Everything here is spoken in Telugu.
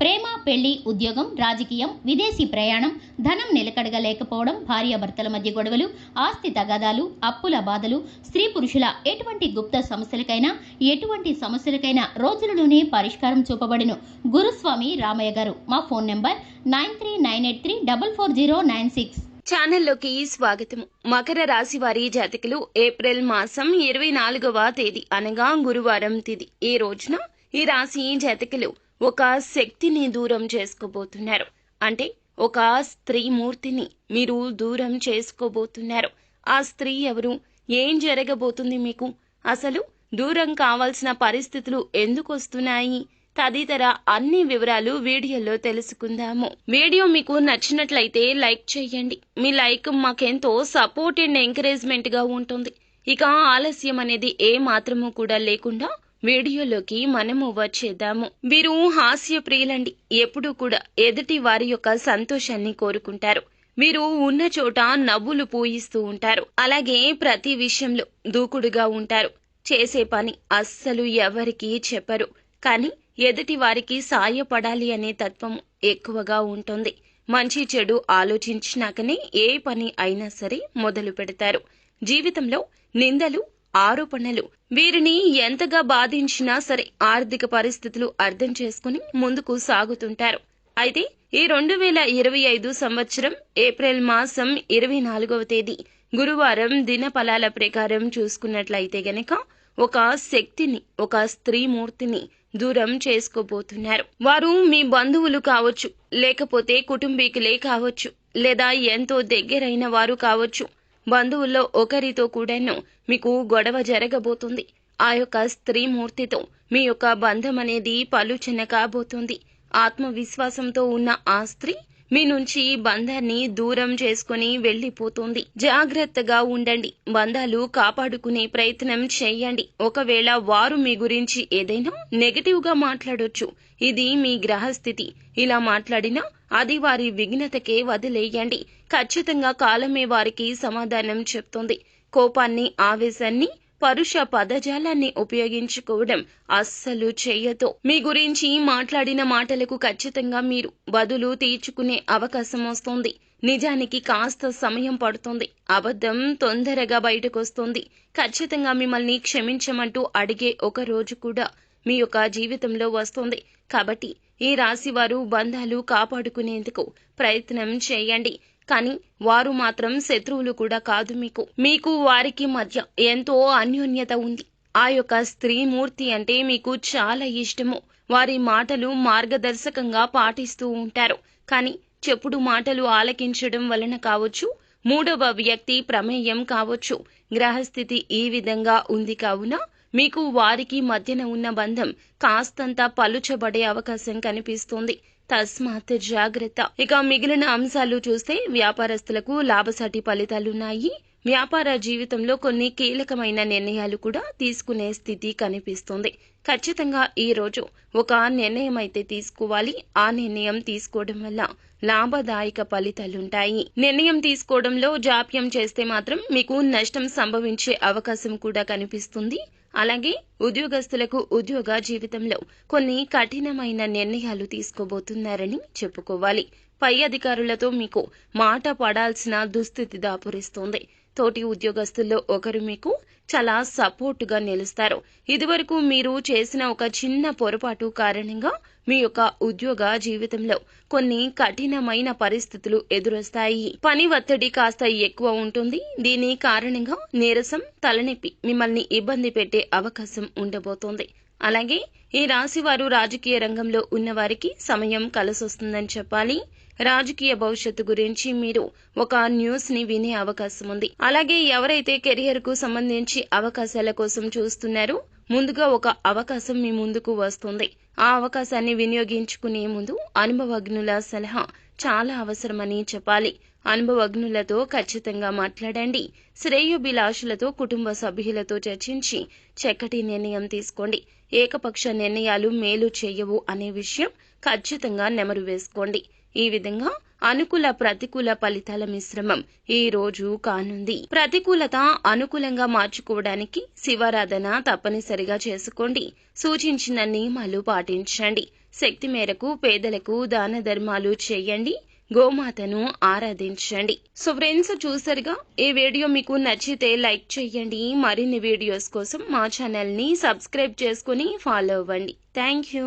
ప్రేమ పెళ్ళి ఉద్యోగం రాజకీయం విదేశీ ప్రయాణం ధనం నిలకడగా లేకపోవడం భార్యాభర్తల మధ్య గొడవలు ఆస్తి తగాదాలు అప్పుల బాధలు స్త్రీ పురుషుల ఎటువంటి గుప్త సమస్యలకైనా ఎటువంటి సమస్యలకైనా రోజులలోనే పరిష్కారం చూపబడిను. గురుస్వామి రామయ్య గారు మా phone number nine three nine eight three double four zero nine six. ఛానల్లోకి స్వాగతం. మకర రాశి వారి జాతకులు ఏప్రిల్ మాసం ఇరవై నాలుగవ తేదీ అనగా గురువారం తేదీ. ఈ రోజున ఈ రాశి జాతకులు ఒక శక్తిని దూరం చేసుకోబోతున్నారు. అంటే ఒక స్త్రీ మూర్తిని మీరు దూరం చేసుకోబోతున్నారు. ఆ స్త్రీ ఎవరు? ఏం జరగబోతుంది మీకు? అసలు దూరం కావాల్సిన పరిస్థితులు ఎందుకు వస్తున్నాయి? తదితర అన్ని వివరాలు వీడియోలో తెలుసుకుందాము. వీడియో మీకు నచ్చినట్లయితే లైక్ చేయండి. మీ లైక్ మాకెంతో సపోర్ట్ అండ్ ఎంకరేజ్మెంట్గా ఉంటుంది. ఇక ఆలస్యం అనేది ఏ మాత్రము కూడా లేకుండా వీడియోలోకి మనము వచ్చేద్దాము. వీరు హాస్య ప్రియులండి ఎప్పుడూ కూడా ఎదుటి వారి యొక్క సంతోషాన్ని కోరుకుంటారు. వీరు ఉన్న చోట నవ్వులు పూయిస్తూ ఉంటారు. అలాగే ప్రతి విషయంలో దూకుడుగా ఉంటారు. చేసే పని అస్సలు ఎవరికీ చెప్పరు. కానీ ఎదుటి వారికి సాయపడాలి అనే తత్వం ఎక్కువగా ఉంటుంది. మంచి చెడు ఆలోచించినాకనే ఏ పని అయినా సరే మొదలు పెడతారు. జీవితంలో నిందలు ఆరోపణలు వీరిని ఎంతగా బాధించినా సరే ఆర్థిక పరిస్థితులు అర్థం చేసుకుని ముందుకు సాగుతుంటారు. అయితే ఈ రెండు వేల ఇరవై ఐదు సంవత్సరం ఏప్రిల్ మాసం ఇరవై నాలుగవ తేదీ గురువారం దినఫలాల ప్రకారం చూసుకున్నట్లయితే గనక ఒక శక్తిని ఒక స్త్రీ మూర్తిని దూరం చేసుకోబోతున్నారు. వారు మీ బంధువులు కావచ్చు లేకపోతే కుటుంబీకులే కావచ్చు లేదా ఎంతో దగ్గరైన వారు కావచ్చు బంధువుల్లో ఒకరితో కూడాను మీకు గొడవ జరగబోతుంది. ఆ యొక్క స్త్రీ మూర్తితో మీ యొక్క బంధం అనేది పలుచన కాబోతుంది. ఆత్మవిశ్వాసంతో ఉన్న ఆ స్త్రీ మీ నుంచి బంధాన్ని దూరం చేసుకుని వెళ్ళిపోతుంది జాగ్రత్తగా ఉండండి. బంధాలు కాపాడుకునే ప్రయత్నం చేయండి. ఒకవేళ వారు మీ గురించి ఏదైనా నెగటివ్గా మాట్లాడొచ్చు. ఇది మీ గ్రహస్థితి. ఇలా మాట్లాడినా అది వారి విఘ్నతకే వదిలేయండి. ఖచ్చితంగా కాలమే వారికి సమాధానం చెప్తుంది. కోపాన్ని ఆవేశాన్ని పరుష పదజాలాన్ని ఉపయోగించుకోవడం అస్సలు చెయ్యతో మీ గురించి మాట్లాడిన మాటలకు ఖచ్చితంగా మీరు బదులు తీర్చుకునే అవకాశం వస్తుంది. నిజానికి కాస్త సమయం పడుతుంది. అబద్ధం తొందరగా బయటకొస్తుంది. ఖచ్చితంగా మిమ్మల్ని క్షమించమంటూ అడిగే ఒక రోజు కూడా మీ యొక్క జీవితంలో వస్తుంది. కాబట్టి ఈ రాశి వారు బంధాలు కాపాడుకునేందుకు ప్రయత్నం చేయండి. కానీ వారు మాత్రం శత్రువులు కూడా కాదు మీకు. మీకు వారికి మధ్య ఎంతో అన్యోన్యత ఉంది. ఆ యొక్క స్త్రీ మూర్తి అంటే మీకు చాలా ఇష్టము. వారి మాటలు మార్గదర్శకంగా పాటిస్తూ ఉంటారు. కానీ చెప్పుడు మాటలు ఆలకించడం వలన కావచ్చు మూడవ వ్యక్తి ప్రమేయం కావచ్చు. గ్రహస్థితి ఈ విధంగా ఉంది కావున మీకు వారికి మధ్యన ఉన్న బంధం కాస్తంత పలుచబడే అవకాశం కనిపిస్తుంది. తస్మాత్ జాగ్రత్త. ఇక మిగిలిన అంశాలు చూస్తే వ్యాపారస్తులకు లాభసాటి ఫలితాలున్నాయి. వ్యాపార జీవితంలో కొన్ని కీలకమైన నిర్ణయాలు కూడా తీసుకునే స్థితి కనిపిస్తుంది. ఖచ్చితంగా ఈ రోజు ఒక నిర్ణయం అయితే తీసుకోవాలి. ఆ నిర్ణయం తీసుకోవడం వల్ల లాభదాయక ఫలితాలుంటాయి. నిర్ణయం తీసుకోవడంలో జాప్యం చేస్తే మాత్రం మీకు నష్టం సంభవించే అవకాశం కూడా కనిపిస్తుంది. అలాగే ఉద్యోగస్తులకు ఉద్యోగ జీవితంలో కొన్ని కఠినమైన నిర్ణయాలు తీసుకోబోతున్నారని చెప్పుకోవాలి. పై అధికారులతో మీకు మాట పడాల్సిన దుస్థితి దాపురిస్తోంది. తోటి ఉద్యోగస్తుల్లో ఒకరు మీకు చాలా సపోర్టుగా నిలుస్తారు. ఇదివరకు మీరు చేసిన ఒక చిన్న పొరపాటు కారణంగా మీ యొక్క ఉద్యోగ జీవితంలో కొన్ని కఠినమైన పరిస్థితులు ఎదురొస్తాయి. పని ఒత్తిడి కాస్త ఎక్కువ ఉంటుంది. దీని కారణంగా నీరసం తలనొప్పి మిమ్మల్ని ఇబ్బంది పెట్టే అవకాశం ఉండబోతోంది. అలాగే ఈ రాశి వారు రాజకీయ రంగంలో ఉన్నవారికి సమయం కలిసొస్తుందని చెప్పాలి. రాజకీయ భవిష్యత్తు గురించి మీరు ఒక న్యూస్ని వినే అవకాశం ఉంది. అలాగే ఎవరైతే కెరియర్కు సంబంధించి అవకాశాల కోసం చూస్తున్నారో ముందుగా ఒక అవకాశం మీ ముందుకు వస్తుంది. ఆ అవకాశాన్ని వినియోగించుకునే ముందు అనుభవజ్ఞుల సలహా చాలా అవసరమని చెప్పాలి. అనుభవజ్ఞులతో ఖచ్చితంగా మాట్లాడండి. శ్రేయోభిలాషులతో కుటుంబ సభ్యులతో చర్చించి చక్కటి నిర్ణయం తీసుకోండి. ఏకపక్ష నిర్ణయాలు మేలు చేయవు అనే విషయం ఖచ్చితంగా నెమరు వేసుకోండి. ఈ విధంగా అనుకూల ప్రతికూల ఫలితాల మిశ్రమం ఈ రోజు కానుంది. ప్రతికూలత అనుకూలంగా మార్చుకోవడానికి శివారాధన తప్పనిసరిగా చేసుకోండి. సూచించిన నియమాలు పాటించండి. శక్తి మేరకు పేదలకు దాన ధర్మాలు చేయండి. గోమాతను ఆరాధించండి. సో ఫ్రెండ్స్ చూసారుగా? ఈ వీడియో మీకు నచ్చితే లైక్ చేయండి. మరిన్ని వీడియోస్ కోసం మా ఛానల్ని సబ్స్క్రైబ్ చేసుకుని ఫాలో అవ్వండి. Thank you.